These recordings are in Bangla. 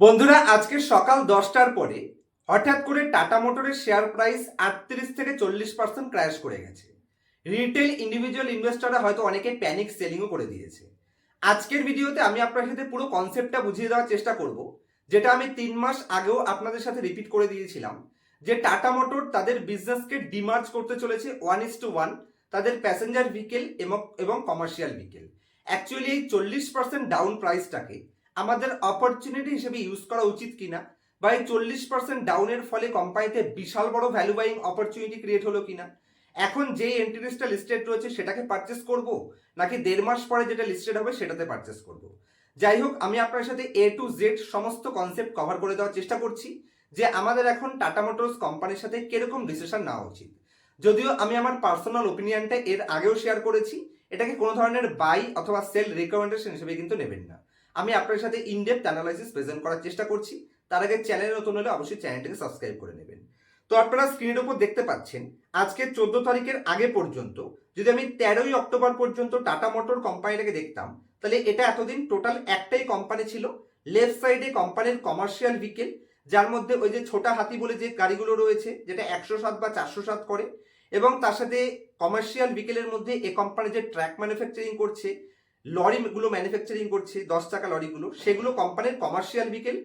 বন্ধুরা, আজকে সকাল দশটার পরে হঠাৎ করে টাটা মোটরের শেয়ার প্রাইস আটত্রিশ থেকে চল্লিশ পার্সেন্ট ক্র্যাশ করে গেছে। রিটেল ইন্ডিভিজুয়াল ইনভেস্টররা হয়তো অনেকে প্যানিক সেলিংও করে দিয়েছে। আজকের ভিডিওতে আমি আপনার সাথে পুরো কনসেপ্টটা বুঝিয়ে দেওয়ার চেষ্টা করব, যেটা আমি তিন মাস আগেও আপনাদের সাথে রিপিট করে দিয়েছিলাম, যে টাটা মোটর তাদের বিজনেসকে ডিমার্জ করতে চলেছে ওয়ান ইস টু ওয়ান তাদের প্যাসেঞ্জার ভেহিকেল এবং এবং কমার্শিয়াল ভেহিকেল অ্যাকচুয়ালি এই চল্লিশ পার্সেন্ট ডাউন প্রাইসটাকে আমাদের অপরচুনিটি হিসেবে ইউজ করা উচিত কিনা বা এই চল্লিশ পার্সেন্ট ডাউনের ফলে কোম্পানিতে বিশাল বড় ভ্যালু বাইং অপরচুনিটি ক্রিয়েট হলো কিনা? এখন যেই এন্ট্রিসটা লিস্টেড রয়েছে সেটাকে পারচেস করব? নাকি দেড় মাস পরে যেটা লিস্টেড হবে সেটাতে পারচেস করব? যাই হোক, আমি আপনার সাথে এ টু জেড সমস্ত কনসেপ্ট কভার করে দেওয়ার চেষ্টা করছি যে আমাদের এখন টাটা মোটরস কোম্পানির সাথে কীরকম ডিসিশন নেওয়া উচিত। যদিও আমি আমার পার্সোনাল ওপিনিয়নটা এর আগেও শেয়ার করেছি, এটাকে কোনো ধরনের বাই অথবা সেল রেকমেন্ডেশন হিসেবে কিন্তু নেবেন না। আমি আপনার সাথে ইনডেপথ অ্যানালাইসিস প্রেজেন্ট করার চেষ্টা করছি। তার আগে চ্যানেল নতুন হলে অবশ্যই চ্যানেলটাকে সাবস্ক্রাইব করে নেবেন। তো আপনারা স্ক্রিনের উপর দেখতে পাচ্ছেন, আজকে চোদ্দ তারিখের আগে পর্যন্ত যদি আমি তেরোই অক্টোবর পর্যন্ত টাটা মোটর কোম্পানিটাকে দেখতাম, তাহলে এটা এতদিন টোটাল একটাই কোম্পানি ছিল লেফট সাইডে কোম্পানির কমার্শিয়াল ভিকেল যার মধ্যে ওই যে ছোটা হাতি বলে যে গাড়িগুলো রয়েছে, যেটা একশো সাত বা চারশো সাত করে, এবং তার সাথে কমার্শিয়াল ভিকেলের মধ্যে এ কোম্পানি যে ট্র্যাক ম্যানুফ্যাকচারিং করছে লরিগুলো ম্যানুফ্যাকচারিং করছে, দশ টাকা লরিগুলো, সেগুলো কোম্পানির কমার্শিয়াল ভিকেল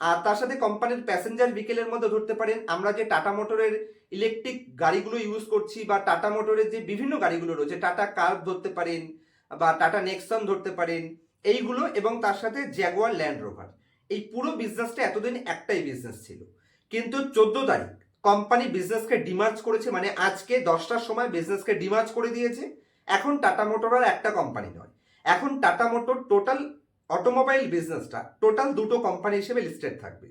আর তার সাথে কোম্পানির প্যাসেঞ্জার ভিকেলের মধ্যে ধরতে পারেন, আমরা যে টাটা মোটরের ইলেকট্রিক গাড়িগুলো ইউজ করছি, বা টাটা মোটরের যে বিভিন্ন গাড়িগুলো রয়েছে টাটা কার ধরতে পারেন, বা টাটা নেক্সন ধরতে পারেন, এইগুলো এবং তার সাথে জ্যাগুয়ার ল্যান্ড রোভার এই পুরো বিজনেসটা এতদিন একটাই বিজনেস ছিল। কিন্তু চোদ্দ তারিখ কোম্পানি বিজনেসকে ডিমার্জ করেছে মানে আজকে দশটার সময় বিজনেসকে ডিমার্জ করে দিয়েছে। এখন টাটা মোটর আর একটা কোম্পানি নয়। এখন টাটা মোটর টোটাল অটোমোবাইল বিজনেসটা টোটাল দুটো কোম্পানি হিসেবে লিস্টেড থাকবে।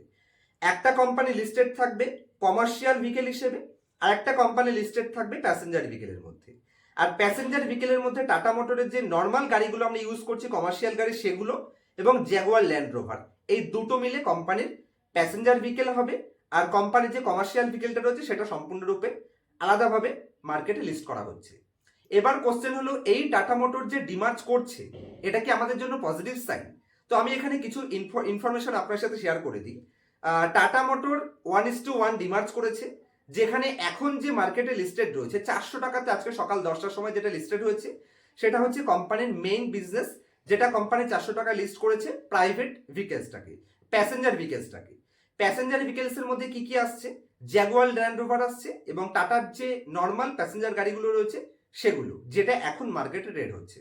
একটা কোম্পানি লিস্টেড থাকবে কমার্শিয়াল ভিকেল হিসেবে, আর একটা কোম্পানি লিস্টেড থাকবে প্যাসেঞ্জার ভিকেলের মধ্যে। আর প্যাসেঞ্জার ভিকেলের মধ্যে টাটা মোটরের যে নর্মাল গাড়িগুলো আমরা ইউজ করছি কমার্শিয়াল গাড়ি সেগুলো এবং জ্যাগুয়ার ল্যান্ড রোভার এই দুটো মিলে কোম্পানির প্যাসেঞ্জার ভিকেল হবে, আর কোম্পানির যে কমার্শিয়াল ভিকেলটা রয়েছে সেটা সম্পূর্ণরূপে আলাদাভাবে মার্কেটে লিস্ট করা হচ্ছে। এবার কোশ্চেন হলো, এই টাটা মোটর যে ডিমার্জ করছে, এটা কি আমাদের জন্য পজিটিভ সাইন তো আমি এখানে কিছু ইনফরমেশন আপনার সাথে শেয়ার করে দিই। Tata motor one is to one demerge করেছে, যেখানে এখন যে মার্কেটে লিস্টেড রয়েছে, চারশো টাকাতে আজকে সকাল দশটার সময় যেটা লিস্টেড হয়েছে, সেটা হচ্ছে কোম্পানির মেইন বিজনেস যেটা কোম্পানি চারশো টাকা লিস্ট করেছে প্রাইভেট ভিকেলসটাকে প্যাসেঞ্জার ভিকেলসটাকে প্যাসেঞ্জার ভিকেলসের মধ্যে কি কি আসছে? জ্যাগুয়াল ল্যান্ড রোভার আসছে এবং টাটার যে নর্মাল প্যাসেঞ্জার গাড়িগুলো রয়েছে সেগুলো, যেটা এখন মার্কেটে রেট হচ্ছে।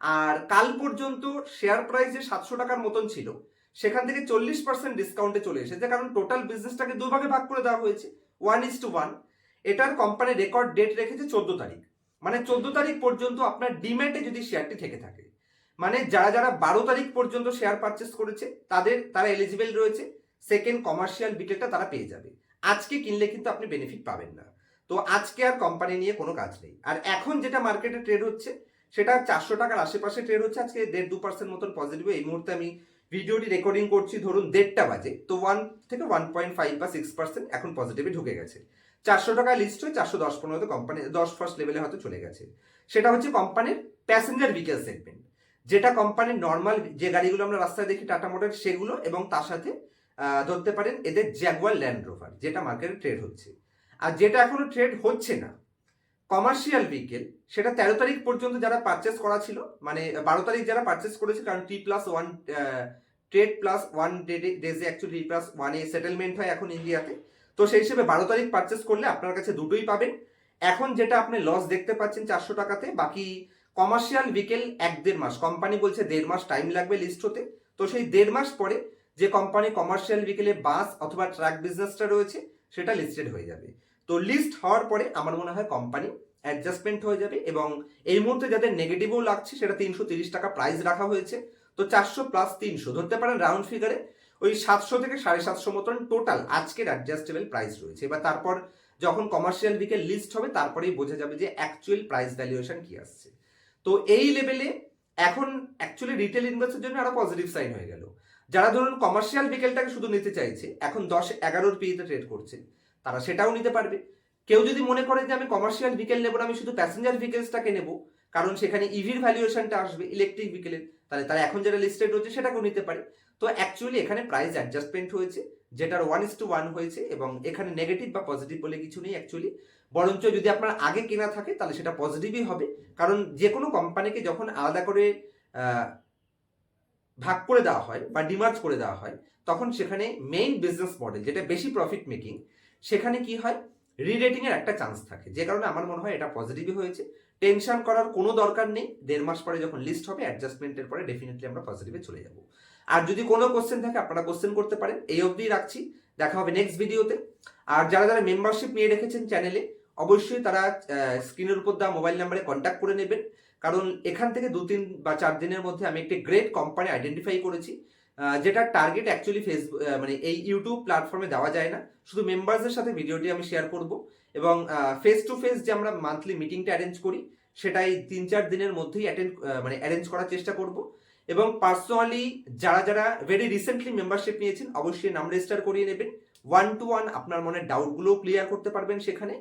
আর কাল পর্যন্ত শেয়ার প্রাইস যে সাতশো টাকার মতন ছিল, সেখান থেকে চল্লিশ পার্সেন্ট ডিসকাউন্টে চলে এসেছে। কারণ টোটাল বিজনেসটাকে দুভাগে ভাগ করে দেওয়া হয়েছে। ওয়ান ইস টু ওয়ান এটার কোম্পানি রেকর্ড ডেট রেখেছে চোদ্দ তারিখ। মানে চোদ্দ তারিখ পর্যন্ত আপনার ডিম্যাটে যদি শেয়ারটি থেকে থাকে। মানে যারা যারা বারো তারিখ পর্যন্ত শেয়ার পারচেস করেছে, তাদের, তারা এলিজিবল রয়েছে। সেকেন্ড কমার্শিয়াল বিকেলটা তারা পেয়ে যাবে। আজকে কিনলে কিন্তু আপনি বেনিফিট পাবেন না। তো আজকে আর কোম্পানি নিয়ে কোনো কাজ নেই। আর এখন যেটা মার্কেটে ট্রেড হচ্ছে, সেটা চারশো টাকার আশেপাশে ট্রেড হচ্ছে। আজকে দেড় দু পার্সেন্ট মতন পজিটিভ এই মুহূর্তে আমি ভিডিওটি রেকর্ডিং করছি, ধরুন দেড়টা বাজে। তো ওয়ান থেকে ওয়ান পয়েন্ট ফাইভ বা সিক্স পার্সেন্ট এখন পজিটিভে ঢুকে গেছে। চারশো টাকা লিস্ট হয়ে চারশো দশ পনেরো কোম্পানি দশ ফার্স্ট লেভেলে হয়তো চলে গেছে। সেটা হচ্ছে কোম্পানির প্যাসেঞ্জার ভেহিকেল সেগমেন্ট যেটা কোম্পানির নর্মাল যে গাড়িগুলো আমরা রাস্তায় দেখি টাটা মোটর সেগুলো এবং তার সাথে ধরতে পারেন এদের জ্যাগুয়ার ল্যান্ড রোভার যেটা মার্কেটে ট্রেড হচ্ছে। আর যেটা এখনও ট্রেড হচ্ছে না কমার্শিয়াল ভেহিকেল সেটা তেরো তারিখ পর্যন্ত যারা পারচেস করা ছিল মানে বারো তারিখ যারা পারচেস করেছে, কারণ T plus one trade plus one ডেজে actually T plus ওয়ানে সেটেলমেন্ট হয় এখন ইন্ডিয়াতে তো। সেই হিসেবে বারো তারিখ পারচেস করলে আপনার কাছে দুটোই পাবেন। এখন যেটা আপনি লস দেখতে পাচ্ছেন চারশো টাকাতে, বাকি কমার্শিয়াল ভেহিকেল এক দেড় মাস কোম্পানি বলছে দেড় মাস টাইম লাগবে লিস্ট হতে। তো সেই দেড় মাস পরে যে কোম্পানি কমার্শিয়াল ভেহিকেলে বাস অথবা ট্রাক বিজনেসটা রয়েছে, সেটা লিস্টেড হয়ে যাবে। তো লিস্ট হওয়ার পরে আমার মনে হয় কোম্পানি অ্যাডজাস্টমেন্ট হয়ে যাবে এবং এই মুহূর্তে যাদের নেগেটিভও লাগছে সেটা তিনশো তিরিশ টাকা প্রাইস রাখা হয়েছে। তো চারশো প্লাস তিনশো, ধরতে পারেন রাউন্ড ফিগারে ওই সাতশো থেকে সাড়ে সাতশো মতন টোটাল আজকের অ্যাডজাস্টেবল প্রাইস রয়েছে। এবার তারপর যখন কমার্শিয়াল উইকের লিস্ট হবে, তারপরেই বোঝা যাবে যে অ্যাকচুয়াল প্রাইস ভ্যালুয়েশন কি আসছে। তো এই লেভেলে এখন অ্যাকচুয়ালি রিটেল ইনভেস্টের জন্য আরও পজিটিভ সাইন হয়ে গেল। যারা ধরুন কমার্শিয়াল ভিকেলটাকে শুধু নিতে চাইছে, এখন দশ এগারোর পিতে ট্রেড করছে। তারা সেটাও নিতে পারবে। কেউ যদি মনে করে যে আমি কমার্শিয়াল ভিকেল নেব না, আমি শুধু প্যাসেঞ্জার ভিকেলসটাকে নেব, কারণ সেখানে ইভির ভ্যালুয়েশনটা আসবে ইলেকট্রিক ভিকেলের তাহলে তারা এখন যেটা লিস্টেড রয়েছে সেটাকেও নিতে পারে। তো অ্যাকচুয়ালি এখানে প্রাইস অ্যাডজাস্টমেন্ট হয়েছে, যেটার ওয়ান ইস টু ওয়ান হয়েছে, এবং এখানে নেগেটিভ বা পজিটিভ বলে কিছু নেই অ্যাকচুয়ালি বরঞ্চ যদি আপনার আগে কেনা থাকে, তাহলে সেটা পজিটিভই হবে। কারণ যে কোনো কোম্পানিকে যখন আলাদা করে ভাগ করে দেওয়া হয় বা ডিমার্জ করে দেওয়া হয়, তখন সেখানে মেইন বিজনেস মডেল যেটা বেশি প্রফিট মেকিং সেখানে কি হয়? রিরেটিং এর একটা চান্স থাকে। যে কারণে আমার মনে হয় এটা পজিটিভই হয়েছে। টেনশন করার কোনো দরকার নেই। দেড় মাস পরে যখন লিস্ট হবে অ্যাডজাস্টমেন্টের পরে ডেফিনেটলি আমরা পজিটিভে চলে যাব। আর যদি কোনো কোশ্চেন থাকে, আপনারা কোশ্চেন করতে পারেন। এই অবধি রাখছি। দেখা হবে নেক্সট ভিডিওতে আর যারা যারা মেম্বারশিপ নিয়ে রেখেছেন চ্যানেলে অবশ্যই তারা স্ক্রিনের উপর দেওয়া মোবাইল নাম্বারে কন্ট্যাক্ট করে নেবেন। কারণ এখান থেকে দু তিন বা চার দিনের মধ্যে আমি একটি গ্রেট কোম্পানি আইডেন্টিফাই করেছি। যেটার টার্গেট অ্যাকচুয়ালি ফেসবুক মানে এই ইউটিউব প্ল্যাটফর্মে দেওয়া যায় না। শুধু মেম্বারসদের সাথে ভিডিওটি আমি শেয়ার করব এবং ফেস টু ফেস যে আমরা মান্থলি মিটিংটা অ্যারেঞ্জ করি, সেটাই তিন চার দিনের মধ্যেই অ্যাটেন্ড মানে অ্যারেঞ্জ করার চেষ্টা করব। এবং পার্সোনালি যারা যারা ভেরি রিসেন্টলি মেম্বারশিপ নিয়েছেন, অবশ্যই নাম রেজিস্টার করিয়ে নেবেন। ওয়ান টু ওয়ান আপনার মনের ডাউটগুলোও ক্লিয়ার করতে পারবেন সেখানে।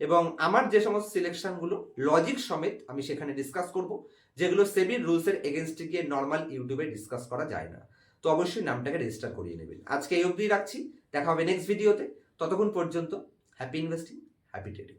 এবং আমার যে সমস্ত সিলেকশনগুলো লজিক সমেত আমি সেখানে ডিসকাস করব, যেগুলো সেবির রুলসের এগেনস্টে গিয়ে নর্মাল ইউটিউবে ডিসকাস করা যায় না। তো অবশ্যই নামটাকে রেজিস্টার করিয়ে নেবেন। আজকে এই অবধি রাখছি। দেখা হবে নেক্সট ভিডিওতে ততক্ষণ পর্যন্ত হ্যাপি ইনভেস্টিং হ্যাপি ট্রেডিং